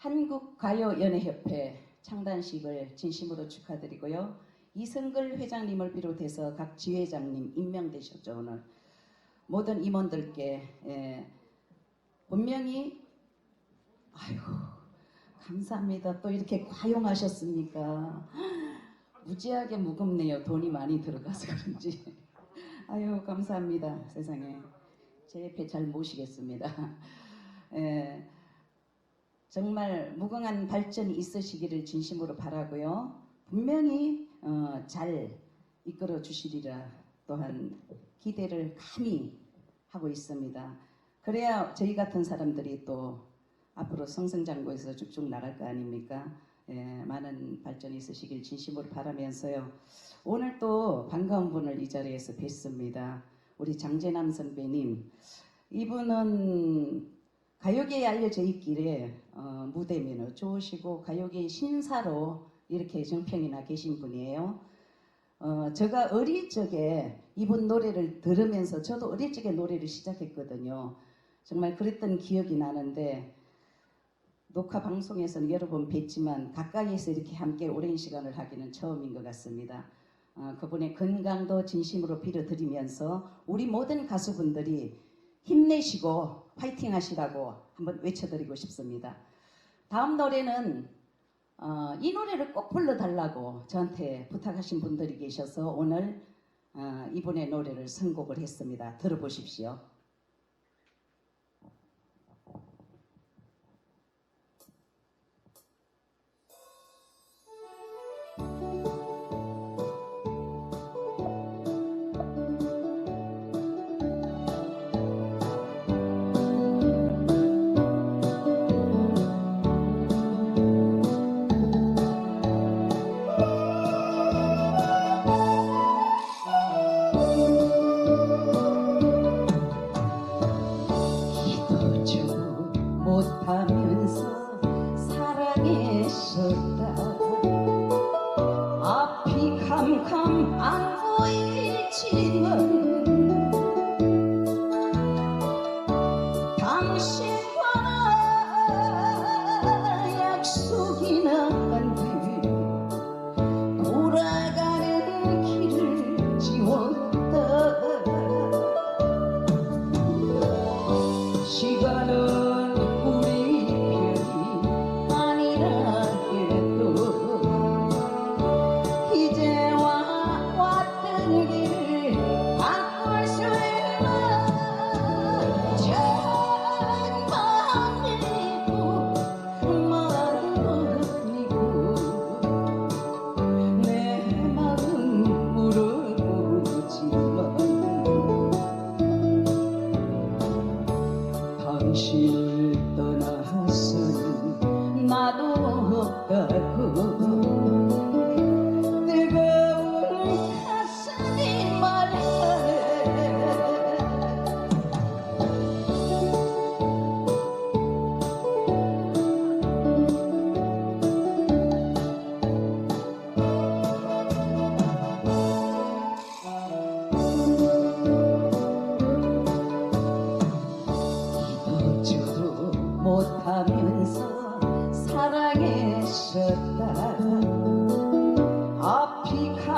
한국가요연예협회 창단식을 진심으로 축하드리고요. 이성글 회장님을 비롯해서 각 지회장님 임명되셨죠 오늘. 모든 임원들께 예, 분명히 아이고 감사합니다. 또 이렇게 과용하셨습니까? 무지하게 무겁네요. 돈이 많이 들어가서 그런지. 아유 감사합니다. 세상에 제 옆에 잘 모시겠습니다. 예, 정말 무궁한 발전이 있으시기를 진심으로 바라고요. 분명히 어, 잘 이끌어 주시리라 또한 기대를 감히 하고 있습니다. 그래야 저희 같은 사람들이 또 앞으로 성승장구에서 쭉쭉 나갈 거 아닙니까? 예, 많은 발전이 있으시길 진심으로 바라면서요. 오늘 또 반가운 분을 이 자리에서 뵀습니다. 우리 장재남 선배님. 이분은 가요계에 알려져 있기에 어, 무대면은 좋으시고 가요계의 신사로 이렇게 정평이 나 계신 분이에요. 어, 제가 어릴 적에 이분 노래를 들으면서 저도 어릴 적에 노래를 시작했거든요. 정말 그랬던 기억이 나는데 녹화 방송에서는 여러 번 뵀지만 가까이에서 이렇게 함께 오랜 시간을 하기는 처음인 것 같습니다. 어, 그분의 건강도 진심으로 빌어드리면서 우리 모든 가수분들이 힘내시고 파이팅 하시라고 한번 외쳐드리고 싶습니다. 다음 노래는 어, 이 노래를 꼭 불러달라고 저한테 부탁하신 분들이 계셔서 오늘 어, 이분의 노래를 선곡을 했습니다. 들어보십시오. 캄캄 안 보이지만 당신과 약속이 나간뒤 돌아가는 길을 지웠다 시간은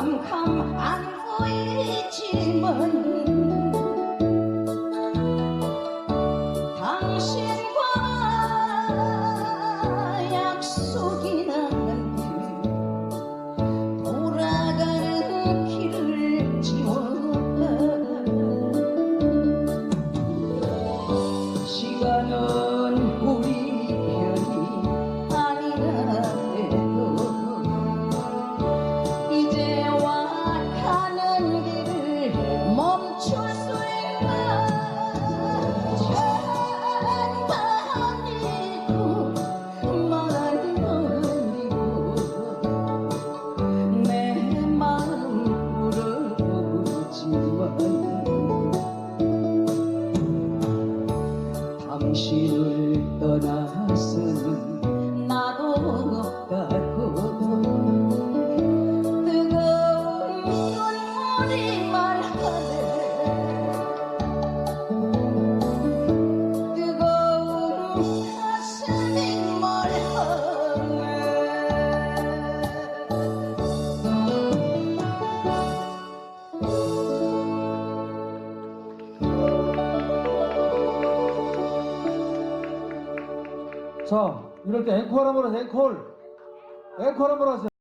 캄캄 안 보이지만 자, 이럴 때 앵콜 한번 하세요. 앵콜. 앵콜 한번 하세요.